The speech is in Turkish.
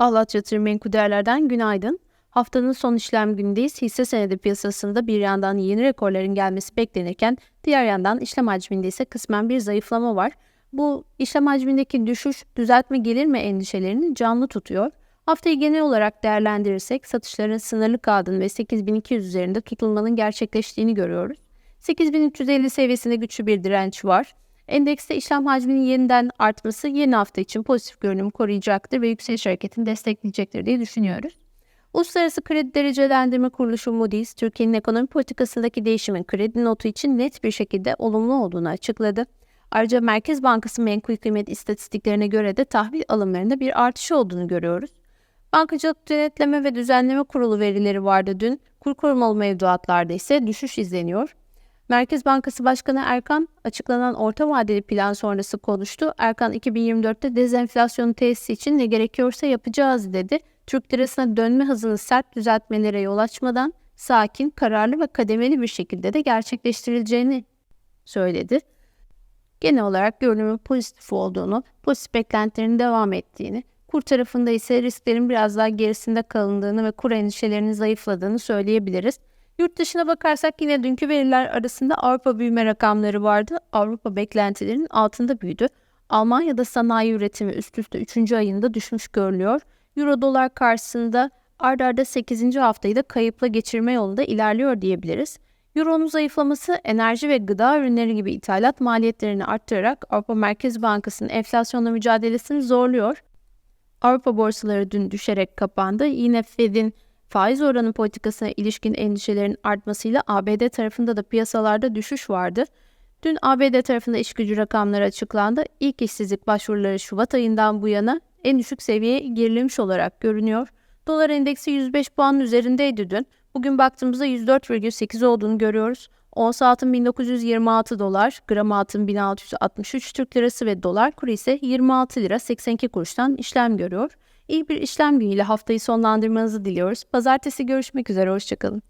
Ahlat Yatırım Menkul günaydın. Haftanın son işlem günündeyiz. Hisse senedi piyasasında bir yandan yeni rekorların gelmesi beklenirken diğer yandan işlem hacminde ise kısmen bir zayıflama var. Bu işlem hacmindeki düşüş düzeltme gelir mi endişelerini canlı tutuyor. Haftayı genel olarak değerlendirirsek satışların sınırlı kaldığını ve 8200 üzerinde tutulmanın gerçekleştiğini görüyoruz. 8350 seviyesinde güçlü bir direnç var. Endekste işlem hacminin yeniden artması yeni hafta için pozitif görünüm koruyacaktır ve yükseliş hareketini destekleyecektir diye düşünüyoruz. Uluslararası Kredi Derecelendirme Kuruluşu Moody's, Türkiye'nin ekonomi politikasındaki değişimin kredi notu için net bir şekilde olumlu olduğunu açıkladı. Ayrıca Merkez Bankası menkul kıymet istatistiklerine göre de tahvil alımlarında bir artış olduğunu görüyoruz. Bankacılık Denetleme ve Düzenleme Kurulu verileri vardı dün. Kur korumalı mevduatlarda ise düşüş izleniyor. Merkez Bankası Başkanı Erkan açıklanan orta vadeli plan sonrası konuştu. Erkan 2024'te dezenflasyonu tesisi için ne gerekiyorsa yapacağız dedi. Türk lirasına dönme hızını sert düzeltmelere yol açmadan sakin, kararlı ve kademeli bir şekilde de gerçekleştirileceğini söyledi. Genel olarak görünümün pozitif olduğunu, pozitif beklentilerin devam ettiğini, kur tarafında ise risklerin biraz daha gerisinde kalındığını ve kur endişelerinin zayıfladığını söyleyebiliriz. Yurt dışına bakarsak yine dünkü veriler arasında Avrupa büyüme rakamları vardı. Avrupa beklentilerinin altında büyüdü. Almanya'da sanayi üretimi üst üste 3. ayında düşmüş görülüyor. Euro dolar karşısında ard arda 8. haftayı da kayıpla geçirme yolunda ilerliyor diyebiliriz. Euro'nun zayıflaması enerji ve gıda ürünleri gibi ithalat maliyetlerini arttırarak Avrupa Merkez Bankası'nın enflasyonla mücadelesini zorluyor. Avrupa borsaları dün düşerek kapandı. Yine Fed'in faiz oranı politikasına ilişkin endişelerin artmasıyla ABD tarafında da piyasalarda düşüş vardı. Dün ABD tarafında iş gücü rakamları açıklandı. İlk işsizlik başvuruları Şubat ayından bu yana en düşük seviyeye gerilemiş olarak görünüyor. Dolar endeksi 105 puanın üzerindeydi dün. Bugün baktığımızda 104,8 olduğunu görüyoruz. Ons altın 1926 dolar, gram altın 1663 Türk lirası ve dolar kuru ise 26 lira 82 kuruştan işlem görüyor. İyi bir işlem günüyle haftayı sonlandırmanızı diliyoruz. Pazartesi görüşmek üzere, hoşçakalın.